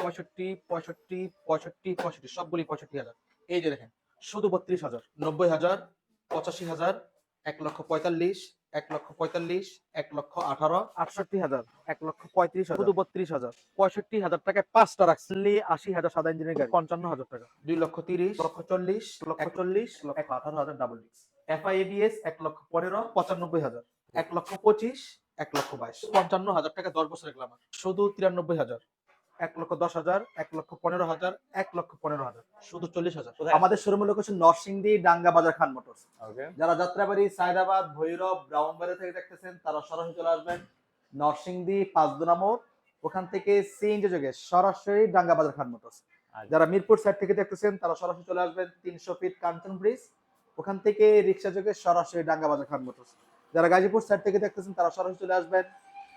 পঁয়ষট্টি পঁয়ষট্টি পঁয়ষট্টি পঁয়ষট্টি সবগুলি পঁয়ষট্টি হাজার এই যে দেখেন শুধু বত্রিশ হাজার নব্বই হাজার পঁচাশি হাজার এক লক্ষ পঁয়তাল্লিশ এক লক্ষ পঁয়তাল্লিশ এক লক্ষ আঠারো আটষট্টি হাজার এক লক্ষ পঁয়ত্রিশ শুধু বত্রিশ হাজার পঁয়ষট্টি হাজার টাকায় পাঁচটা রাখছি আশি হাজার সাদা ইঞ্জিনের গাড়ি পঞ্চান্ন হাজার টাকা দুই লক্ষ তিরিশ লক্ষ চল্লিশ লক্ষ চল্লিশ লক্ষ আঠারো হাজার ডাবল ডিক্স এফআইএবিএস এক লক্ষ পনেরো পঁচানব্বই হাজার এক লক্ষ পঁচিশ এক লক্ষ বাইশ পঞ্চান্ন হাজার টাকা দশ বছরের গ্লামার শুধু তিরানব্বই হাজার এক লক্ষ দশ হাজার এক লক্ষ পনেরো হাজার এক লক্ষ পনেরো হাজার। শুধু চল্লিশ হাজার? আমাদের শোরুমের লোকেশন নরসিংদী ডাঙ্গা বাজার খান মোটরস। যারা যাত্রাবাড়ি সায়দাবাদ ভৈরব ব্রাউনবাড়ি থেকে দেখতেছেন তারা সরাসরি চলে আসবেন নরসিংদী পাঁচদোনা মোড়। ওখান থেকে সিএনজি যোগে সরাসরি ডাঙ্গা বাজার খান মোটরস। আচ্ছা। যারা মিরপুর সাইড থেকে দেখতেছেন তারা সরাসরি চলে আসবেন তিনশো ফিট কাঞ্চন ব্রিজ। ওখান থেকে রিক্সা যোগে সরাসরি ডাঙ্গা বাজার খান মোটরস। যারা গাজীপুর সাইড থেকে দেখতেছেন তারা সরাসরি চলে আসবেন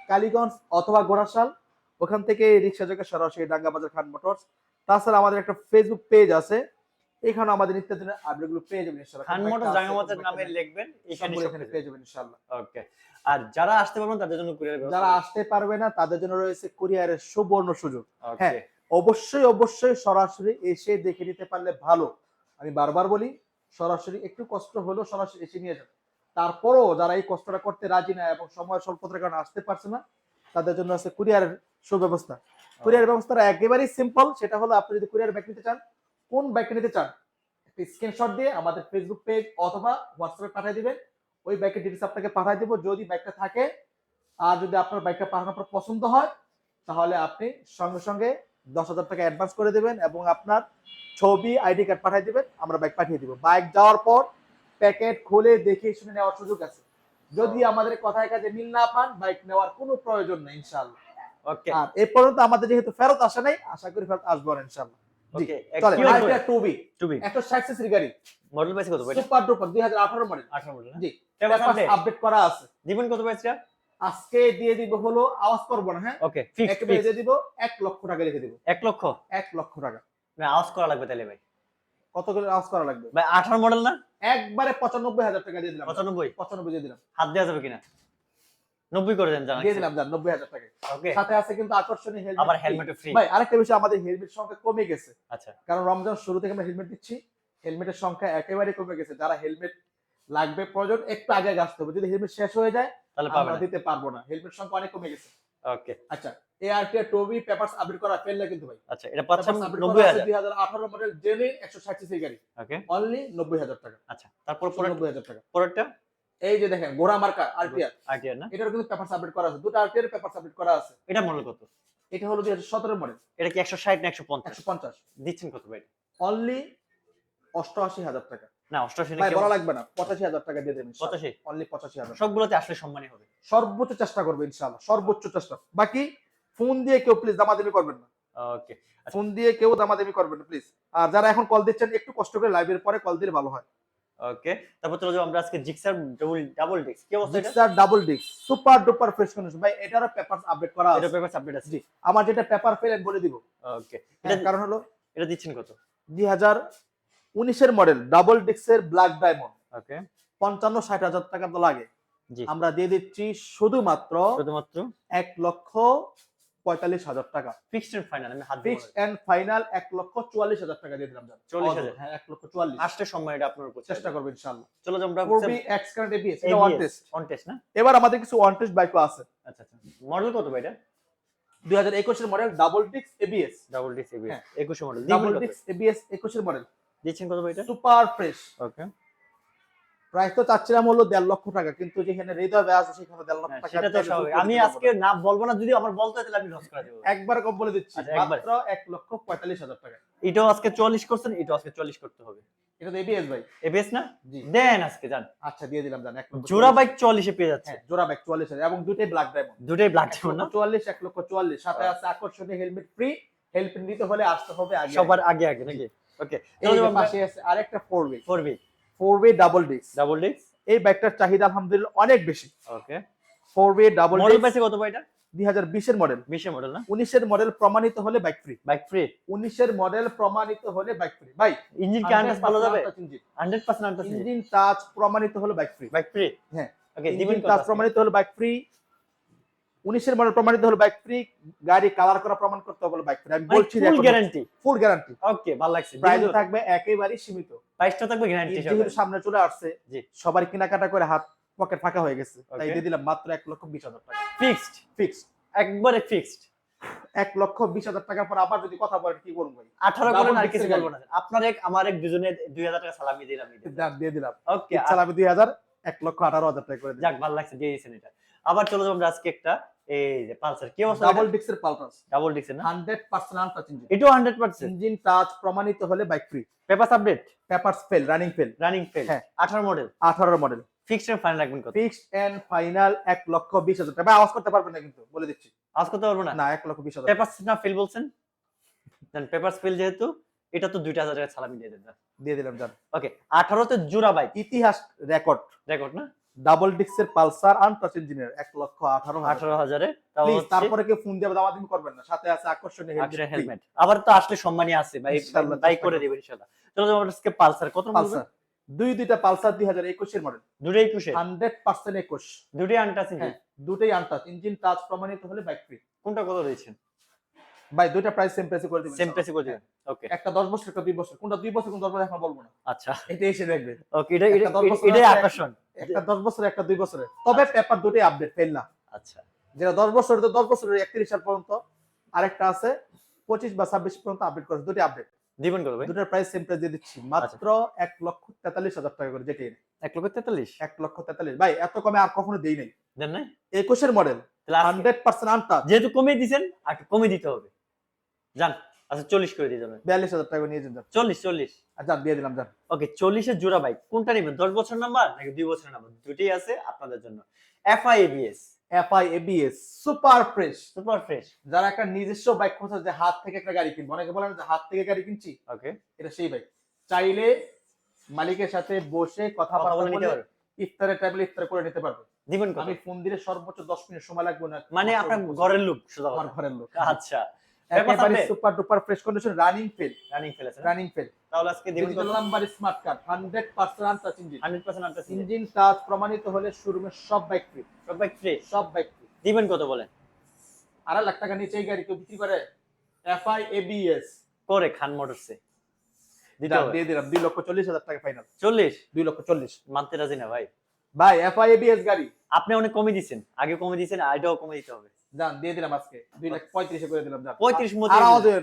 কালীগঞ্জ অথবা গোড়াশাল। ওখান থেকে রিক্সা যোগে সরাসরি ডাঙ্গা বাজার খান মোটরস। তাছাড়া আমাদের একটা ফেসবুক পেজ আছে। এখানে আমাদের নিত্য দিনের আপডেটগুলো পেয়ে যাবেন ইনশাআল্লাহ। খান মোটর নামে লিখবেন এখানে এখানে পেয়ে যাবেন। ইনশাআল্লাহ। ওকে আর যারা আসতে পারবেন তাদের জন্য কুরিয়ার যারা আসতে পারবে না তাদের জন্য রয়েছে কুরিয়ারের সুবর্ণ সুযোগ। হ্যাঁ। অবশ্যই অবশ্যই সরাসরি এসে দেখে নিতে পারলে ভালো। আমি বারবার বলি সরাসরি একটু কষ্ট হলেও সরাসরি এসে নিয়ে যান। তারপরও যারা এই কষ্টটা করতে রাজি না এবং সময় স্বল্পতার কারণে আসতে পারছে না তাদের জন্য আছে কুরিয়ারের সুব্যবস্থা। কুরিয়ার ব্যবস্থাটা একেবারেই সিম্পল সেটা হলো আপনি যদি কুরিয়ার ব্যাগ নিতে চান কোন ব্যাগটা নিতে চান একটা স্ক্রিনশট দিয়ে আমাদের ফেসবুক পেজ অথবা হোয়াটসঅ্যাপে পাঠিয়ে দিবেন। ওই ব্যাগের ডিটেলস আপনাকে পাঠিয়ে দিব। যদি ব্যাগটা থাকে আর যদি আপনার বাইকটা পাঠানোর পর পছন্দ হয় তাহলে আপনি সঙ্গে সঙ্গে দশ হাজার টাকা অ্যাডভান্স করে দেবেন এবং আপনার ছবি আইডি কার্ড পাঠিয়ে দেবেন আমরা বাইক পাঠিয়ে দিব। বাইক যাওয়ার পর প্যাকেট খুলে দেখে শুনে নেওয়ার সুযোগ আছে। যদি আমাদের কথায় কাজে মিল না পান বাইক নেওয়ার কোনো প্রয়োজন নেই ইনশাআল্লাহ। ওকে আর এ পর্যন্ত আমাদের যেহেতু ফেরত আসে নাই আশা করি ফেরত আসব ইনশাআল্লাহ। ওকে চলে টুবি টুবি একটা ষাট গাড়ি। মডেল প্রাইস কত সুপার ডুপার দুই হাজার আঠারো মডেল 18 মডেল জি আপডেট আপডেট করা আছে। দিবেন কত প্রাইসটা আজকে দিয়ে দিব হলো আওয়াজ করব না হ্যাঁ? ওকে একেবারে দিয়ে দিব এক লক্ষ টাকা লিখে দিব। 1 লক্ষ? টাকা। না আওয়াজ করা লাগবে তাহলে ভাই। কত করে আওয়াজ করা লাগবে? ভাই 18 মডেল না? একবারে পঁচানব্বই হাজার টাকা দিয়ে দিলাম। 95 পঁচানব্বই দিয়ে দিলাম। হাত দেওয়া যাবে কিনা? 90 করে দেন জানা দিয়ে দিলাম নব্বই হাজার টাকা ওকে সাথে আছে কিন্তু আকর্ষণীয় হেলমেট আবার হেলমেটও ফ্রি ভাই আরেকটা বিষয় আমাদের হেলমেট সংখ্যা কমে গেছে। আচ্ছা। কারণ রমজান শুরু থেকে আমরা হেলমেট দিচ্ছি। হেলমেটের সংখ্যা একেবারে কমে গেছে। যারা হেলমেট লাগবে প্রয়োজন একটু আগে আসতে হবে। যদি হেলমেট শেষ হয়ে যায় তাহলে আমরা দিতে পারব না। হেলমেট সংখ্যা অনেক কমে গেছে। ওকে আচ্ছা এআরটি টোবি পেপারস আপডেট করা ফেললে কিন্তু ভাই। আচ্ছা এটা পাচ্ছেন 90000 দুই হাজার আঠারো মডেল জেনুইন একশো ষাট সিসি গাড়ি। ওকে অনলি নব্বই হাজার টাকা। আচ্ছা তারপর পরে নব্বই হাজার টাকা। পরেরটা এই যে দেখেন ঘোড়া মার্কা আরটিআর আইটিআর না? এটার কিন্তু পেপার সাবমিট করা আছে। দুটো আরটিআর পেপার সাবমিট করা আছে। এটা মডেল কত? এটা হলো দুই হাজার সতেরো মডেল এটা কি 160 না 150 একশো পঞ্চাশ। দিচ্ছেন কত ভাই? অনলি অষ্টআশি হাজার টাকা। না 88 ভাই না বলা লাগবে না। পঁচাশি হাজার টাকা দিয়ে দেবেন 85 অনলি পঁচাশি হাজার। সবগুলোতে আসলে সম্মানই হবে। সর্বোচ্চ চেষ্টা করব ইনশাআল্লাহ। সর্বোচ্চ চেষ্টা। বাকি ফোন দিয়ে কেউ প্লিজ দামাদামি করবেন না। ওকে ফোন দিয়ে কেউ দামাদামি করবেন না প্লিজ আর যারা এখন কল দিচ্ছেন একটু কষ্ট করে লাইভের পরে কল দিলে ভালো হয়। ওকে তারপর চলে যাব আমরা আজকে জিক্সার ডাবল ডাবল ডিস্ক কি অবস্থা Gixxer double disc super duper fresh condition ভাই এটারও পেপার আপডেট করা এটা আছে। পেপার আপডেট আছে। জি আমার যেটা পেপার ফেল বলে দিব। ওকে হ্যাঁ, এটা কারণ হলো এটা দিচ্ছেন কত? দুই হাজার উনিশের মডেল ডাবল ডিক্সের ব্ল্যাক ডায়মন্ড ওকে। পঞ্চান্ন ষাট হাজার টাকা তো লাগে। জি। আমরা দিয়ে দিচ্ছি শুধুমাত্র শুধুমাত্র? এক লক্ষ পঁয়তাল্লিশ হাজার টাকা। ফিক্সড এন্ড ফাইনাল আমি হাত ফিক্স এন্ড ফাইনাল এক লক্ষ চুয়াল্লিশ হাজার টাকা দিয়ে দিলাম 44,000 হ্যাঁ এক লক্ষ চুয়াল্লিশ। আসলে সম্মান এটা আপনার উপর চেষ্টা করব ইনশাল্লাহ চলো আমরা করবি এক্স কারেন্ট এবিএস এটা ওয়ান টেস্ট অন টেস্ট না? এবার আমাদের কিছু ওয়ান টেস্ট বাইকও আছে আচ্ছা আচ্ছা। মডেল কত ভাই এটা দুই হাজার একুশের মডেল ডাবল ডিক্স ABS double disc ABS. 21 model double ডিক্স এবিএস একুশের মডেল দিচ্ছেন কত ভাই এটা সুপার ফ্রেশ ওকে প্রাইস তো চাচ্ছিলাম হলো দেড় লক্ষ টাকা কিন্তু যেখানে হৃদয় ব্যাস আছে সেখানে দেড় লক্ষ টাকা হ্যাঁ, সেটা তো স্বাভাবিক। আমি আজকে না বলব না যদি আমার বলতে তাহলে আমি লস করে দেবো। একবার কম বলে দিচ্ছি আচ্ছা, মাত্র এক লক্ষ পঁয়তাল্লিশ হাজার টাকা। এটাও আজকে 44 করছেন এটাও আজকে 40 করতে হবে। এটা তো এবিএস ভাই। এবিএস না? দেন আজকে জান আচ্ছা দিয়ে দিলাম জান এক লক্ষ জোড়া বাইক 44 এ পেয়ে যাচ্ছে। হ্যাঁ জোড়া বাইক চুয়াল্লিশ হাজার এবং দুটোই ব্ল্যাক ডায়মন্ড দুটোই ব্ল্যাক জীবন না? লক্ষ চুয়াল্লিশ এক লক্ষ চুয়াল্লিশ। সাথে হ্যাঁ। আছে আকর্ষণীয় হেলমেট ফ্রি হেলমেট নিতে হলে আসতে হবে আগে। সবার আগে আগে নাকি? ওকে এই পাশে আছে আরেকটা four 4B four way double disc double disc এই বাইকটার চাহিদা আলহামদুলিল্লাহ অনেক বেশি। Okay four way double model পাইছে কত ভাই এটা? দুই হাজার বিশের মডেল 20 এর মডেল না? উনিশের মডেল প্রমাণিত হলে বাইক ফ্রি বাইক ফ্রি উনিশের মডেল প্রমাণিত হলে বাইক ফ্রি ভাই ইঞ্জিন কি আন্দাজ ভালো যাবে? 100% আন্দাজ ইঞ্জিন টাচ প্রমাণিত হলে বাইক ফ্রি বাইক ফ্রি হ্যাঁ। ওকে দিবেন টাচ প্রমাণিত হলে বাইক ফ্রি উনিশের মডেল প্রমাণিত হলো বাইক ফ্রি গাড়ি কালার করা প্রমাণ করতে হবে বাইক ফ্রি আমি বলছি full guarantee full guarantee okay ভালো লাগছে। প্রাইস থাকবে একেবারেই সীমিত। প্রাইসটা থাকবে গ্যারান্টি যেহেতু সামনে চলে আসছে জি। সবার কেনাকাটা করে হাত পকেট ফাঁকা হয়ে গেছে। তাই দিয়ে দিলাম মাত্র এক লক্ষ বিশ হাজার টাকা। ফিক্সড ফিক্স একবারে ফিক্সড এক লক্ষ বিশ হাজার টাকার পর আবার যদি কথা বলেন কি ভাই? আঠারো বলেন আর কিছু বলব না। আপনার এক আমার এক দুজনে দুই হাজার টাকা সালামি দিলাম। দাম দিয়ে দিলাম। ওকে চালাবে দুই হাজার এক লক্ষ আঠারো হাজার টাকা করে যাক ভালো লাগছে দিয়ে দিয়েছেন এটা। আবার চলে যাব আমরা আজকে একটা এই যে পালসার কি অবস্থা ডাবল ডিক্সের পালটাস ডাবল ডিক্সের না? হান্ড্রেড পার্সেন্ট আনটাচ ইঞ্জিন এটাও হান্ড্রেড পার্সেন্ট ইঞ্জিন টাচ প্রমাণিত হলে bike free paper update papers fail running fail running fail হ্যাঁ। আঠারো মডেল আঠারো মডেল ফিক্সড এন্ড ফাইনাল রাখবেন কত? ফিক্সড এন্ড ফাইনাল এক লক্ষ বিশ হাজার টাকা। আওয়াজ করতে পারবেন না কিন্তু বলে দিচ্ছি। করতে পারব না? না লক্ষ বিশ হাজার। পেপার না ফেল বলছেন? দেন ফেল যেহেতু এটা তো দুইটা হাজার টাকা সালামি দিয়ে দেন। দিয়ে দিলাম জান ওকে আঠারোতে জোড়া বাইক ইতিহাস রেকর্ড রেকর্ড না? ডাবল ডিক্সের পালসার আনটাচ ইঞ্জিনের এক লক্ষ আঠারো আঠারো হাজারে প্লিজ তারপরে কেউ ফোন দিয়ে দামাদামি করবেন না। সাথে আছে আকর্ষণীয় হেলমেট আবার তো আসলে সম্মানী আছে ভাই। ভাই করে। দেবেন ইনশাআল্লাহ। চলো আমরা আজকে পালসার। কত পালসার। দুই দুইটা পালসার দুই হাজার একুশের মডেল দুটোই একুশে? হান্ড্রেড পার্সেন্ট একুশ। দুটোই আনটাচ হ্যাঁ দুটোই আনটাচ ইঞ্জিন টাচ প্রমাণিত হলে বাইক ফ্রি কোনটা কত দিয়েছেন? ভাই দুইটা প্রাইস সেম প্রাইসে করে দিবেন সেম প্রাইসে করে দিবেন। ওকে একটা দশ বছর একটা দুই বছর। কোনটা দুই বছর কোন দশ বছর এখন বলব না। আচ্ছা। এটা এসে দেখবে। ওকে এটা এটা এটাই আকর্ষণ। একটা দশ বছর একটা দুই বছরের তবে পেপার দুটোই আপডেট ফেল না। আচ্ছা। যেটা দশ বছর তো দশ বছরের একত্রিশ সাল পর্যন্ত আরেকটা আছে পঁচিশ বা ছাব্বিশ পর্যন্ত আপডেট করেছে দুটি আপডেট দিবেন কত ভাই? দুটোর প্রাইস সেম প্রাইস দিয়ে দিচ্ছি। মাত্র এক লক্ষ তেতাল্লিশ হাজার টাকা করে যেটি এক লক্ষ তেতাল্লিশ? এক লক্ষ তেতাল্লিশ। ভাই এত কমে আর কখনো দেই নাই। দেন না একুশের মডেল তাহলে আজকে- হান্ড্রেড পার্সেন্ট যেহেতু কমিয়ে দিছেন আর কমিয়ে দিতে হবে। যান আচ্ছা চল্লিশ করে দিয়ে যাবেন। বিয়াল্লিশ হাজার টাকা নিয়ে যান চল্লিশ চল্লিশ। যান দিয়ে দিলাম যান। ওকে চল্লিশের জোড়া বাইক কোনটা নেবেন? দশ বছর নাম্বার নাকি দুই বছর নাম্বার? দুটোই আছে আপনাদের জন্য। FI ABS FI ABS super fresh super fresh যারা একটা নিজস্ব বাইক খোঁজে যে হাত থেকে একটা গাড়ি কিনবো অনেকে বলেন যে হাত থেকে গাড়ি কিনছি। ওকে। এটা সেই বাইক। চাইলে মালিকের সাথে বসে কথা বলে নিতে পারবে। ইফতারের টেবিল ইফতার করে নিতে পারবে। আমি ফোন দিলে সর্বোচ্চ দশ মিনিট সময় লাগবে না। মানে আপনার ঘরের লোক। ঘরের লোক। আচ্ছা। একেবারে? Super duper fresh condition running fail running ফেলেছে রানিং ফেল তাহলে আজকে digital number smart card hundred percent untouch engine hundred percent আপনার ইঞ্জিন টাচ প্রমাণিত হলে শোরুমের সব বাইক ফ্রি সব বাইক ফ্রি সব বাইক ফ্রি দিবেন কত বলেন? আড়াই লাখ টাকা নিচে এই গাড়ি কেউ বিক্রি করে? এফআই এবিএস করে খান মোটরসে দিয়ে দিলাম দুই লক্ষ চল্লিশ হাজার টাকা ফাইনাল চল্লিশ? দুই লক্ষ চল্লিশ। মানতে রাজি না ভাই। ভাই এফআই এবিএস গাড়ি। আপনি অনেক কমে দিচ্ছেন। আগে কমে দিচ্ছেন এটাও কমে দিতে হবে। যান দিয়ে দিলাম আজকে। দুই লাখ পঁয়ত্রিশে করে দিলাম যান পঁয়ত্রিশ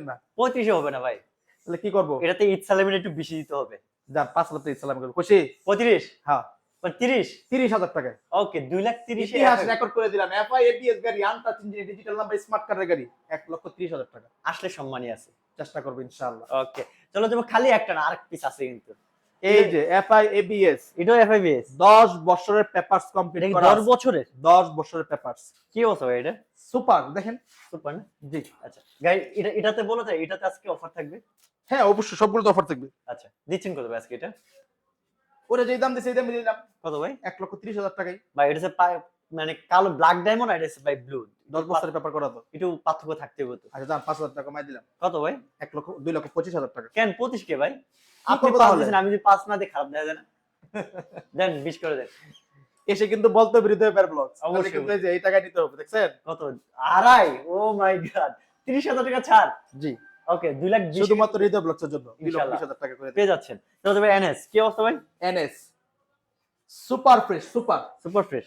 না। পঁয়ত্রিশে হবে না ভাই। তাহলে কি করব? এটাতে ঈদ সালামের একটু বেশি দিতে হবে। যান পাঁচ লাখ ইসলাম করব। খুশি? পঁয়ত্রিশ? হ্যাঁ। তিরিশ? তিরিশ হাজার টাকা ওকে দুই লাখ তিরিশ ইতিহাস রেকর্ড করে দিলাম। এফআই এবিএস গাড়ি untouch engine digital number smart কার্ডের গাড়ি। এক লক্ষ তিরিশ হাজার টাকা। আসলে সম্মানই আছে। চেষ্টা করব ইনশাআল্লাহ। ওকে চলো যাব খালি একটা না আরেক পিস আছে কিন্তু। এই যে এফআই এবিএস এটাও এফআইবিএস দশ বছরের পেপারস কমপ্লিট করা দশ বছরের? দশ বছরের পেপারস কি অবস্থা ভাই এটা? সুপার দেখেন। সুপার না? জি আচ্ছা। গাড়ি এটা এটাতে বলো যায় এটাতে আজকে অফার থাকবে? হ্যাঁ অবশ্যই সবগুলো তো অফার থাকবে। আচ্ছা দিচ্ছেন কত আজকে এটা? ওরা যেই দাম দিচ্ছে সেই দাম দিলাম। কত ভাই? এক লক্ষ তিরিশ হাজার টাকাই। ভাই এটা পা- মানে কালো ব্ল্যাক ডায়মন্ড আর এটা ভাই ব্লু দশ বছরের পেপার করা তো। একটু পার্থক্য থাকতে হবে তো। আচ্ছা দাম হাজার টাকা কমাই দিলাম। কত ভাই? এক লক্ষ দুই লক্ষ পঁচিশ হাজার টাকা। কেন পঁচিশ কে ভাই? আপনি আমি যদি পাঁচ না দিই খারাপ দেখা যায় না। দেন বিশ করে দেন। এসে কিন্তু বলতে বিরুদ্ধে বের ব্লগ অবশ্যই। এই যে এই টাকা নিতে হবে দেখছেন? কত? আড়াই? Oh my god. তিরিশ হাজার টাকা ছাড়। জি। ওকে দুই লাখ শুধুমাত্র হৃদয় ব্লগসের জন্য। দুই লক্ষ ইনশাআল্লাহ। বিশ হাজার টাকা করে পেয়ে যাচ্ছেন। ভাই এনএস। কি অবস্থা ভাই? NS. Super fresh super. Super fresh.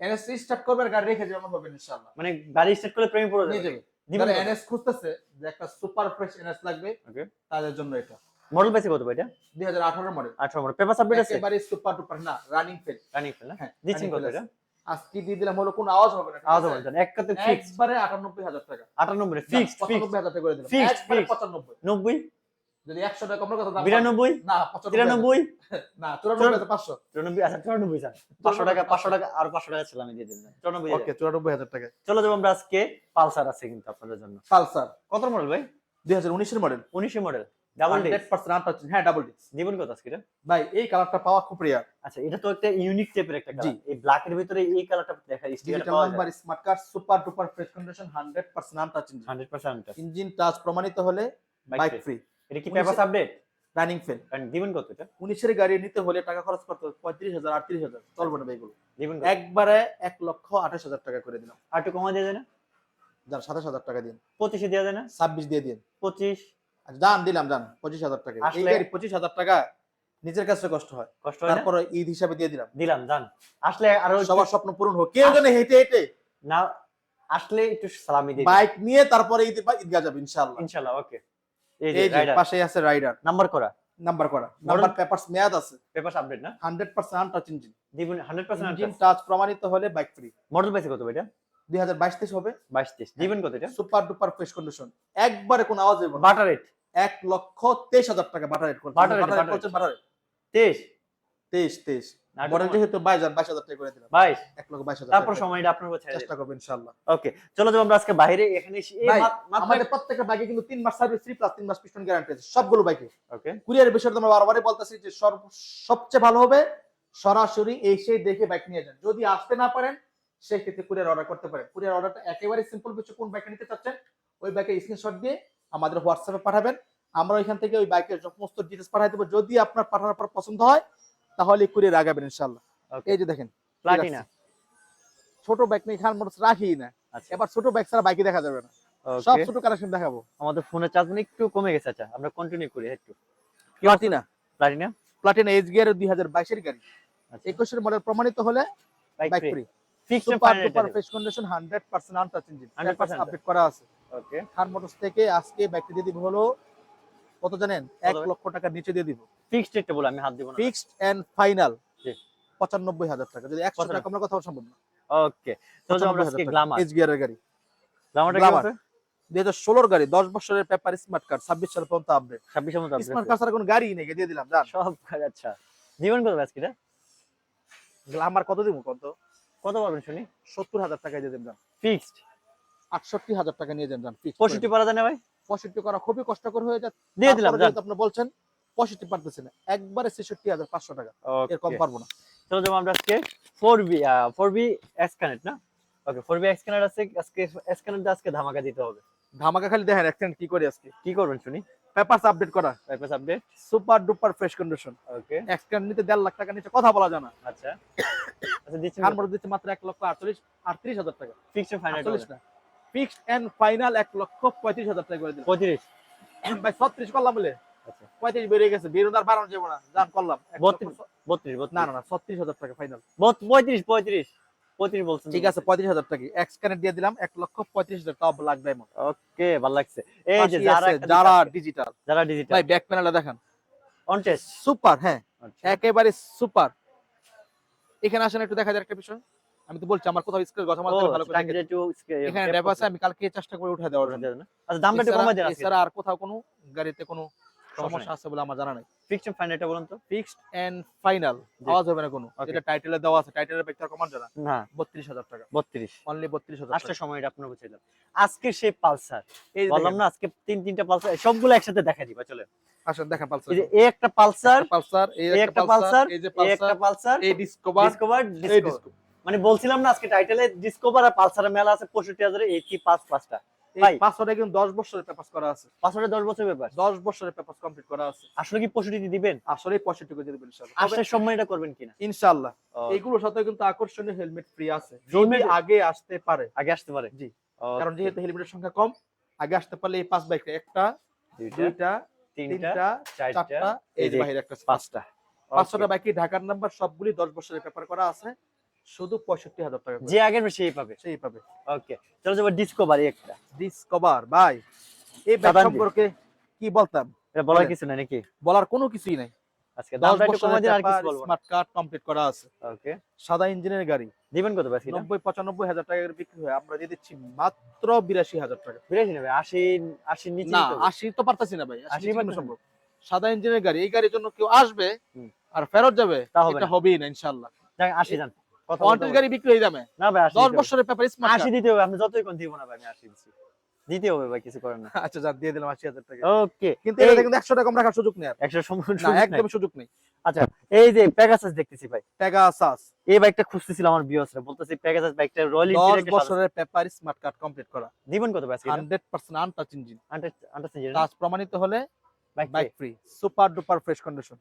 NS start করবে গাড়ি রেখে যেমন হবে ইনশাআল্লাহ মানে গাড়ি স্টার্ট করলে প্রেমে পড়ে নিয়ে যাবে। যাবে দিবেন এনএস খুঁজতেছে যে একটা সুপার ফ্রেশ এনএস লাগবে ওকে। তাদের জন্য এটা। মডেল পাইছে কত ভাই এটা? দুই হাজার আঠারো মডেল আঠারো মডেল পেপার সাবমিট আছে? একেবারে সুপার টুপার না রানিং ফেল রানিং ফেল হ্যাঁ দিচ্ছেন কত এটা? আজকে দিয়ে দিলাম হলো কোনো আওয়াজ হবে না আওয়াজ আছে? বলছেন এক ফিক্স একবারে আটানব্বই টাকা। টাকা করে দিলাম। যদি কথা না না আচ্ছা স্যার। আর পাঁচশো টাকা ছিল আমি দিয়ে দিলাম। ওকে টাকা। চলো যাব আমরা আজকে পালসার আছে কিন্তু আপনাদের জন্য। পালসার। কত মডেল ভাই? দুই হাজার উনিশের মডেল উনিশে মডেল ডাবল হ্যাঁ, গাড়ি নিতে হলে টাকা খরচ করতে হবে 35000 হাজার চলবে না ভাইগুলো একবারে এক লক্ষ 28000 টাকা করে দিলাম। আর একটু কমা দিয়ে দেন সাতাশ হাজার টাকা দিন। 25 দিয়ে দেন 26 দিয়ে দিন। 25 আচ্ছা, দান দিলাম দান পঁচিশ হাজার টাকা। এই গাড়ি পঁচিশ হাজার টাকা নিজের কাছে কষ্ট হয়। কষ্ট তারপরে ঈদ হিসাবে দিয়ে দিলাম। দিলাম দান আসলে আরও সবার স্বপ্ন পূরণ হোক। কেউ যেন হেঁটে হেঁটে না আসলে একটু সালামি দিই। বাইক নিয়ে তারপরে ঈদ ঈদগা যাবে ইনশাআল্লাহ। ইনশাআল্লাহ ওকে। এই যে পাশে আছে রাইডার নাম্বার করা? নাম্বার করা। নাম্বার পেপারস মেয়াদ আছে। পেপারস আপডেট না? 100% আনটাচ ইঞ্জিন দিবেন 100% ইঞ্জিন টাচ প্রমাণিত হলে বাইক ফ্রি মডেল পাইছে কত এটা? দুই হাজার বাইশ তেইশ হবে। বাইশ তেইশ। দিবেন কত এটা? Super duper fresh condition. একবারে কোনো আওয়াজ হবে বাটার রেট? এক লক্ষ তেইশ হাজার টাকা বাটার রেট করছে। বাটার রেট করছে বাটার রেট। তেইশ? তেইশ তেইশ। কমা- যেহেতু বাইশ হাজার বাইশ হাজার টাকা করে দিলাম। বাইশ? এক লক্ষ বাইশ হাজার তারপর সময়টা আপনার ছেড়ে চেষ্টা করব ইনশাল্লাহ। ওকে চলো যাব আমরা আজকে বাইরে। এখানে আমাদের প্রত্যেকটা বাইকে কিন্তু তিন মাস সার্ভিস ফ্রি প্লাস তিন মাস পিস্টন গ্যারান্টি আছে। সবগুলো বাইকে ওকে। কুরিয়ার বিষয়ে আমরা বারবারই বলতেছি যে সর্ব- সবচেয়ে ভালো হবে সরাসরি এসে দেখে বাইক নিয়ে যান। যদি আসতে না পারেন সেই ক্ষেত্রে কুরিয়ার অর্ডার করতে পারেন কুরিয়ার অর্ডারটা একেবারে সিম্পল কিছু কোন বাইকে নিতে চাচ্ছেন ওই বাইকের স্ক্রিনশট দিয়ে আমাদের হোয়াটসঅ্যাপে পাঠাবেন। আমরা ওইখান থেকে ওই বাইকের সমস্ত ডিটেলস পাঠাই দেবো। যদি আপনার পাঠানোর পর পছন্দ হয় তাহলে কুরিয়ার আগাবেন ইনশাল্লাহ এই যে দেখেন প্লাটিনা ছোট বাইক নিয়ে খান মোটরস রাখি না। আচ্ছা। এবার ছোট বাইক ছাড়া বাইকে দেখা যাবে না। সব ছোট কালেকশন দেখাবো। আমাদের ফোনের চার্জ মানে একটু কমে গেছে আচ্ছা আমরা কন্টিনিউ করি একটু। প্লাটিনা প্লাটিনা প্লাটিনা এইচ গিয়ারের দুই হাজার বাইশের গাড়ি। আচ্ছা। একুশের মডেল প্রমাণিত হলে bike free free super fresh condition 100% untouch engine 100% update করা আছে। ওকে খান মোটরস থেকে আজকে দিয়ে দিব হলো কত জানেন? লক্ষ নিচে দিয়ে দিব। ফিক্সড রেটটা বলে আমি হাত দিব না। ফিক্সড এন্ড ফাইনাল জি। পঁচানব্বই হাজার টাকা। যদি একশো পঁচানব্বই। টাকা কমার কথা সম্ভব না। ওকে তো আমরা আজকে গ্লামার এইচ গিয়ারের গাড়ি। কি আছে ষোলোর গাড়ি দশ বছরের পেপার স্মার্ট কার্ড ছাব্বিশ সাল পর্যন্ত আপডেট 26 এর মধ্যে স্মার্ট কার্ড ছাড়া কোনো গাড়ি নেই দিয়ে দিলাম জান। সব কাজ আচ্ছা। জীবন কত আজকে এটা? গ্লামার কত দিব কত? কত পারবেন শুনি? সত্তর হাজার টাকা দিয়ে দেবেন। ফিক্সড আটষট্টি হাজার টাকা নিয়ে যান পঁয়ষট্টি পারা যায় না ভাই? পঁয়ষট্টি করা খুবই কষ্টকর হয়ে যায়। দিয়ে দিলাম আপনি বলছেন পঁয়ষট্টি পারতেছে না। একবারে ছেষট্টি হাজার পাঁচশো টাকা। এর কম পারব না। চলো যাব আমরা আজকে four B four B X connect না? Okay four B X connect আছে আজকে এক্স কানেক্ট আজকে ধামাকা দিতে হবে। ধামাকা খালি দেখেন অ্যাক্সিডেন্ট কি করে আজকে? কি করবেন শুনি? পেপারস আপডেট করা। Purpose update super duper fresh condition okay accident নিতে দেড় লাখ টাকা নিচে কথা বলা যায় না। আচ্ছা। আচ্ছা খান মোটর দিচ্ছে মাত্র এক লক্ষ আটচল্লিশ আটত্রিশ হাজার টাকা। ফিক্সড ফাইনাল না। ফিক্সড এন্ড ফাইনাল এক লক্ষ পঁয়ত্রিশ হাজার টাকা করে দিলাম। 35 ভাই ছত্রিশ করলাম বলে? আচ্ছা। পঁয়ত্রিশ বেরিয়ে গেছে বেরোনার বাড়ানো যাব না। জান করলাম বত্রিশ। 32 32 না না না ছত্রিশ হাজার টাকা ফাইনাল 35 35 35 বলছেন ঠিক আছে পঁয়ত্রিশ হাজার টাকা। এক্স কানেক্ট দিয়ে দিলাম লক্ষ পঁয়ত্রিশ হাজার টাকা ব্ল্যাক ডায়মন্ড ওকে ভালো লাগছে। এই যে যারা যারা ডিজিটাল যারা ডিজিটাল ভাই ব্যাক প্যানেলটা দেখেন। অন টেস্ট সুপার হ্যাঁ। আচ্ছা। একেবারে সুপার এখানে আসেন একটু দেখা যায় একটা বিষয়। আমি তো বলছি আমার কোথাও কথা মারতে ভালো করে এখানে ড্যাপ আছে আমি কালকে চেষ্টা করে উঠে দেওয়ার জন্য। আচ্ছা দামটা একটু দেন এছাড়া আর কোথাও কোনো গাড়িতে কোনো সমস্যা আছে বলে আমার জানা নাই। ফিক্সড ফাইনালটা বলুন তো। ফিক্সড এন্ড ফাইনাল আওয়াজ হবে না কোনো. যেটা টাইটেলে দেওয়া আছে। টাইটেলের ব্যক্তি কমান জানা? না। বত্রিশ হাজার টাকা। 32 অনলি বত্রিশ হাজার আজকে সময়টা আপনার বুঝে দিলাম। আজকে সেই পালসার। এই বললাম না আজকে তিন তিনটা পালসার সবগুলো একসাথে দেখা দিবা চলে আসেন দেখেন পালসার। এই যে একটা পালসার পালসার এই এই একটা পালসার এই যে এই একটা পালসার এই ডিসকভার ডিসকভার ডিসকভার মানে বলছিলাম না আজকে টাইটেলে ডিসকভার আর পালসারের মেলা আছে পঁয়ষট্টি হাজারে কি পাঁচ পাঁচটা। এই পাঁচশোটা কিন্তু দশ বছরের পেপার করা আছে। পাঁচশো দশ বছর ব্যাপার দশ বছরের পেপার কমপ্লিট করা আছে। আসলে কি পঁয়ষট্টি দিবেন? আসলে পঁয়ষট্টি করে দেবেন আসার সম্মানটা করবেন কিনা? ইনশাল্লাহ ও, এইগুলোর সাথে কিন্তু আকর্ষণীয় হেলমেট ফ্রি আছে। যদি আগে আসতে পারে। আগে আসতে পারে? জি। কারণ যেহেতু হেলমেটের সংখ্যা কম আগে আসতে পারলে এই পাঁচ বাইকটা একটা দুইটা তিনটা চারটা এই যে বাহিরে একটা পাঁচটা। Okay, বাইকে ঢাকার নাম্বার সবগুলি দশ বছরের পেপার করা আছে। শুধু পঁয়ষট্টি হাজার টাকা যে আগের সেই পাবে? সেই পাবে। ওকে চলো যাব ডিসকভার একটা। ডিসকভার ভাই। এই দি। সম্পর্কে কি বলতাম? এটা বলার কিছু নাই নাকি? বলার কোনো কিছুই নাই। আজকে দামটা একটু দিন আর কিছু বলব স্মার্ট কার্ড কমপ্লিট করা আছে। ওকে সাদা ইঞ্জিনের গাড়ি। দিবেন কত পাচ্ছি নব্বই পঁচানব্বই হাজার টাকা করে বিক্রি হয়। আমরা দিয়ে দিচ্ছি মাত্র বিরাশি হাজার টাকা। বিরাশি নেবে? আশি আশির নিচে না আশি তো পারতাছি না ভাই। আশি আশি সম্ভব। সাদা ইঞ্জিনের গাড়ি এই গাড়ির জন্য কেউ আসবে আর ফেরত যাবে তা হবে এটা না। হবেই না ইনশাল্লাহ আশি যান। গাড়ি বিক্রি হয়ে যাবে? না ভাই আশি দশ দিতে হবে। বছরের পেপার স্মার্ট আশি দিতে হবে আপনি যতই কোন দিব না ভাই আমি আশি দিচ্ছি। দিতে হবে ভাই কিছু করেন না। আচ্ছা যা দিয়ে দিলাম আশি হাজার টাকা। ওকে কিন্তু এই- এটা কিন্তু একশো টাকা কম রাখার সুযোগ নেই আর। একশো সম্পূর্ণ না একদম সুযোগ নেই। এই যে প্যাগাসাস দেখতেছি ভাই। পেগাসাস এই বাইকটা খুঁজতেছিল আমার বিয়সরা বলতেছি প্যাগাসাস বাইকটা রয়্যাল এনফিল্ড বছরের পেপার স্মার্ট কার্ড কমপ্লিট করা। কত ভাই আজকে hundred percent untouch engine untouch untouch কাজ প্রমাণিত হলে bike free super duper fresh condition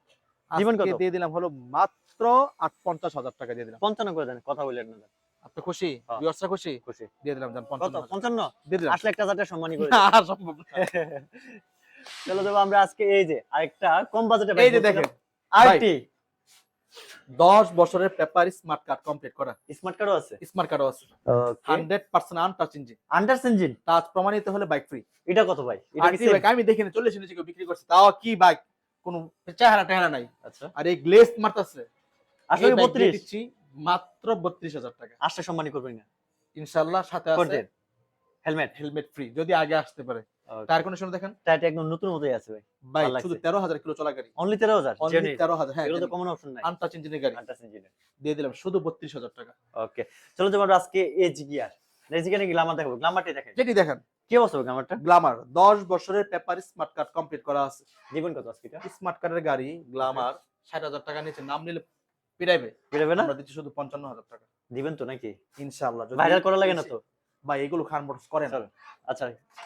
কত? দিয়ে দিলাম হলো মাত্র আট পঞ্চাশ হাজার টাকা দিয়ে দিলাম। পঞ্চান্ন করে দেন কথা বললেন না আপনি খুশি? হ্যাঁ। ভিউয়ার্সরা খুশি? খুশি। দিয়ে দিলাম জান কত? পঞ্চান্ন হাজার। পঞ্চান্ন? দিয়ে দিলাম। আসলে একটা করে না, সম্ভব না। চলো দেবো আমরা আজকে এই যে আরেকটা কম বাজেটে এই যে দেখেন আরটি দশ বছরের পেপার স্মার্ট কার্ড কমপ্লিট করা। স্মার্ট কার্ডও আছে? স্মার্ট কার্ডও আছে। Okay hundred percent untouch engine আন্ডারস engine touch প্রমাণিত হলে বাইক ফ্রি এটা কত ভাই? এটা কি আমি দেখিনি চল্লিশ ইঞ্চি বিক্রি করছে তাও কি বাইক কোন চেহারা টেহারা নাই। আচ্ছা। আর এই গ্লেস মারতাছে। আসলে এই 32 দিচ্ছি মাত্র বত্রিশ হাজার টাকা। আসলে সম্মানই করবেন না। ইনশাল্লাহ সাথে আছে হেলমেট হেলমেট ফ্রি যদি আগে আসতে পারে। টায়ার কন্ডিশন দেখেন? টায়ারটা একদম নতুন মতোই আছে ভাই। লাগছে। শুধু তেরো হাজার কিলো চলা গাড়ি। অনলি তেরো হাজার অনলি তেরো হাজার হ্যাঁ এগুলো তো কমন অপশন নাই। আনটাচ ইঞ্জিনের গাড়ি। ইঞ্জিনের দিয়ে দিলাম শুধু বত্রিশ হাজার টাকা। ওকে চলো আমরা আজকে এজ গিয়ার এজ গিয়ারে গ্লামার দেখাবো। গ্লামারটাই দেখেন। যেটি দেখেন। কি অবস্থা গ্লামারটা গ্লামার। দশ বছরের পেপার স্মার্ট কার্ড কমপ্লিট করা আছে। জীবন কত এটা? স্মার্ট কার্ডের গাড়ি গ্লামার ষাট হাজার টাকা নিচে নাম নিলে পিড়াইবে। বেরোবে না? আমরা দিচ্ছি শুধু পঞ্চান্ন হাজার টাকা। দিবেন তো নাকি? ইনশাআল্লাহ যদি ভাইরাল করা লাগে না তো? ভাই এগুলো খান মোটরস করে না আচ্ছা।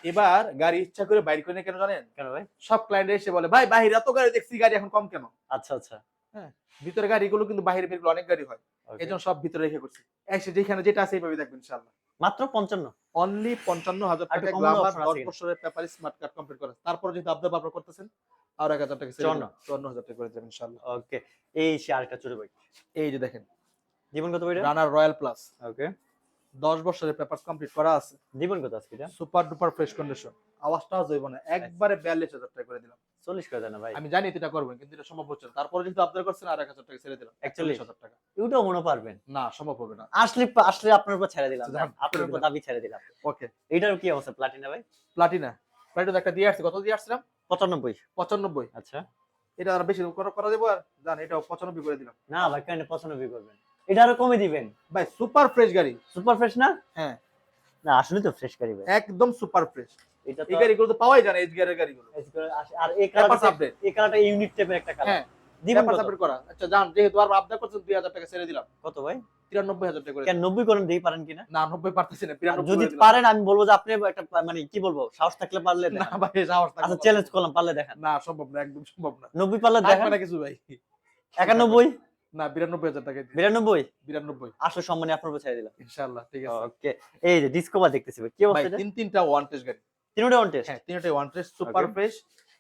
এবার গাড়ি ইচ্ছা করে বাইর করে কেন জানেন? কেন ভাই? সব ক্লায়েন্ট এসে বলে ভাই বাইরে এত গাড়ি দেখছি গাড়ি এখন কম কেন? আচ্ছা আচ্ছা। হ্যাঁ ভিতরে গাড়িগুলো কিন্তু বাইরে বেরগুলো অনেক গাড়ি হয়। Okay. এই জন্য সব ভিতরে রেখে করছি। এসে যেখানে যেটা আছে এইভাবে দেখবেন ইনশাআল্লাহ। মাত্র পঞ্চান্ন। অনলি পঞ্চান্ন হাজার টাকা গ্লামার দশ বছরের পেপার স্মার্ট কার্ড কমপ্লিট করা তারপরে যদি আপনি ব্যবহার করতেছেন আর এক হাজার টাকা চুয়ান্ন। হাজার টাকা করে দেবেন ইনশাল্লাহ ওকে এই সে আরেকটা বাইক এই যে দেখেন। জীবন কত রানার রয়্যাল প্লাস ওকে দশ বছরের পেপার কমপ্লিট করা আছে। জীবন কত আজকে সুপার ডুপার ফ্রেশ কন্ডিশন আওয়াজটাও জৈব না একবারে বিয়াল্লিশ হাজার টাকা করে দিলাম। চল্লিশ করে না ভাই। আমি জানি এটা করবেন কিন্তু এটা সম্ভব হচ্ছে না। তারপরে যেহেতু আপনারা করছেন আর এক হাজার টাকা ছেড়ে দিলাম। একচল্লিশ হাজার টাকা। মনে পারবেন। না সম্ভব হবে না। আসলে আসলে আপনার উপর ছেড়ে দিলাম আপনার উপর দাবি ছেড়ে দিলাম। ওকে এটার কি অবস্থা প্লাটিনা ভাই? প্লাটিনা প্লাটিনা একটা দিয়ে আসছি। কত দিয়ে আসছিলাম? পঁচানব্বই। পঁচানব্বই। আচ্ছা। এটা আর বেশি করা দেবো আর? জান এটা পঁচানব্বই করে দিলাম। না ভাই কেন পঁচানব্বই করবেন? এটা আরও কমে দিবেন। ভাই সুপার ফ্রেশ গাড়ি। সুপার ফ্রেশ না? হ্যাঁ। না আসলে তো ফ্রেশ গাড়ি ভাই। একদম সুপার ফ্রেশ এটা এই গাড়িগুলো তো পাওয়াই যায় না এইচ গিয়ারের গাড়িগুলো। আর এই কালারটা এই কালারটা ইউনিক টাইপের একটা কালার হ্যাঁ দিবেন কত? করা। আচ্ছা জান যেহেতু আর আপডেট করছেন দুই হাজার টাকা ছেড়ে দিলাম। কত ভাই? তিরানব্বই হাজার টাকা করে। কেন নব্বই করেন দিই পারেন কিনা? না নব্বই পারতেছি না আর বিরানব্বই যদি পারেন আমি বলব যে আপনি একটা মানে কি বলব সাহস থাকলে পারলে না ভাই সাহস থাকবে আচ্ছা চ্যালেঞ্জ করলাম পারলে দেখেন। না সম্ভব না একদম সম্ভব না। নব্বই পারলে থাকবে দেখেন। না কিছু ভাই? একানব্বই? না বিরানব্বই হাজার টাকা বিরানব্বই? বিরানব্বই। আসলে সম্মানে আপনার উপর ছেড়ে দিলাম। ইনশাআল্লাহ ঠিক আছে। ওকে এই যে ডিসকভার দেখতেছি কি অবস্থা তিন তিনটা ওয়ান টেস্ট গাড়ি। তিনটা অন টেস্ট হ্যাঁ তিনটাই ওয়ান টেস্ট সুপার. ফ্রেশ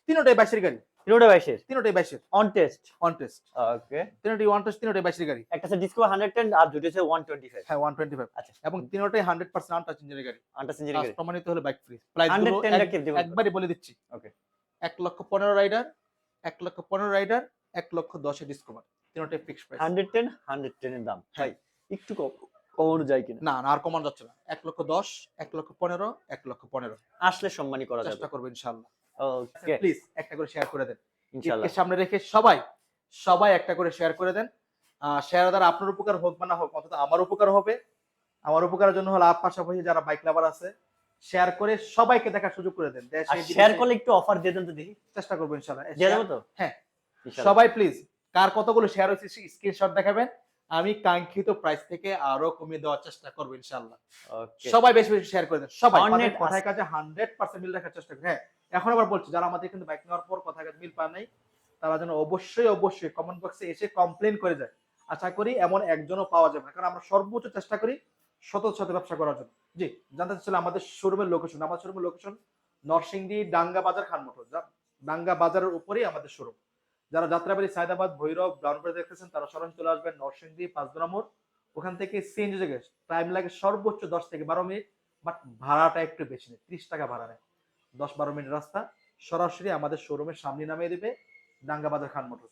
তিনটাই বাইশের গাড়ি। তিনটা বাইশের? তিনটাই বাইশের। On test one test okay তিনটাই ওয়ান টেস্ট তিনটাই বাইশের গাড়ি। একটা আছে ডিসকভার হান্ড্রেড টেন আর দুটো ওয়ান টোয়েন্টি ফাইভ হ্যাঁ ওয়ান টোয়েন্টি ফাইভ আচ্ছা। এবং তিনটাই হান্ড্রেড পার্সেন্ট আনটাচ ইঞ্জিনের গাড়ি। আন্টার সেঞ্চুরি কাজ প্রমাণিত হলে বাইক ফ্রি হান্ড্রেড টেন একবারই বলে দিচ্ছি। Okay. এক লক্ষ পনেরো রাইডার এক লক্ষ পনেরো রাইডার এক লক্ষ দশে Discover fix price hundred ten hundred টেনের দাম। হ্যাঁ। ভাই একটু কমানো যায় কিনা? না না আর কমান যাচ্ছে না। এক লক্ষ দশ এক লক্ষ পনেরো এক লক্ষ পনেরো। আসলে সম্মানই করা যাবে। চেষ্টা করব ইনশাল্লাহ ওকে প্লিজ একটা করে শেয়ার করে দেন। ইনশাআল্লাহ। সামনে রেখে সবাই সবাই একটা করে শেয়ার করে দেন। শেয়ার দ্বারা আপনার উপকার হোক বা না হোক অন্তত আমার উপকার হবে আমার উপকারের জন্য হলো আপ পাশাপাশি যারা বাইক লাভার আছে শেয়ার করে সবাইকে দেখার সুযোগ করে দেন। শেয়ার করলে একটু অফার দিয়ে দেন তো দেখি। চেষ্টা করব ইনশাল্লাহ দিয়ে দেবো তো? হ্যাঁ। সবাই প্লিজ কার কতগুলো শেয়ার হয়েছে স্ক্রিনশট দেখাবেন। আমি কাঙ্ক্ষিত প্রাইস থেকে আরও কমিয়ে দেওয়ার চেষ্টা করব ইনশাল্লাহ ওকে সবাই বেশি বেশি শেয়ার করে দেন সবাই। আমাদের কথায় কাজে হান্ড্রেড পার্সেন্ট মিল রাখার চেষ্টা করেন হ্যাঁ এখন আবার বলছি যারা আমাদের কিন্তু বাইক নেওয়ার পর কথায় কাজে মিল পায় নাই তারা যেন অবশ্যই অবশ্যই কমেন্ট বক্সে এসে কমপ্লেন করে যায়। আশা করি এমন একজনও পাওয়া যাবে না। কারণ আমরা সর্বোচ্চ চেষ্টা করি শত শত ব্যবসা করার জন্য। জি জানতে চাচ্ছিলাম আমাদের শোরুমের লোকেশন আমাদের শোরুমের লোকেশন নরসিংদী ডাঙ্গা বাজার খান মোটর ডাঙ্গা বাজারের উপরেই আমাদের শোরুম যারা যাত্রাবাড়ি, সায়দাবাদ, ভৈরব ব্রাউনপুরে দেখতেছেন, তারা সরাসরি চলে আসবেন নরসিংদী পাঁচদোনা মোড়। ওখান থেকে সিএনজি যোগে টাইম লাগে সর্বোচ্চ দশ থেকে বারো মিনিট বাট ভাড়াটা একটু বেশি নেই, ত্রিশ টাকা ভাড়া নেয়। দশ বারো মিনিট রাস্তা, সরাসরি আমাদের শোরুমের সামনে নামিয়ে দেবে ডাঙ্গা বাজার খান মোটর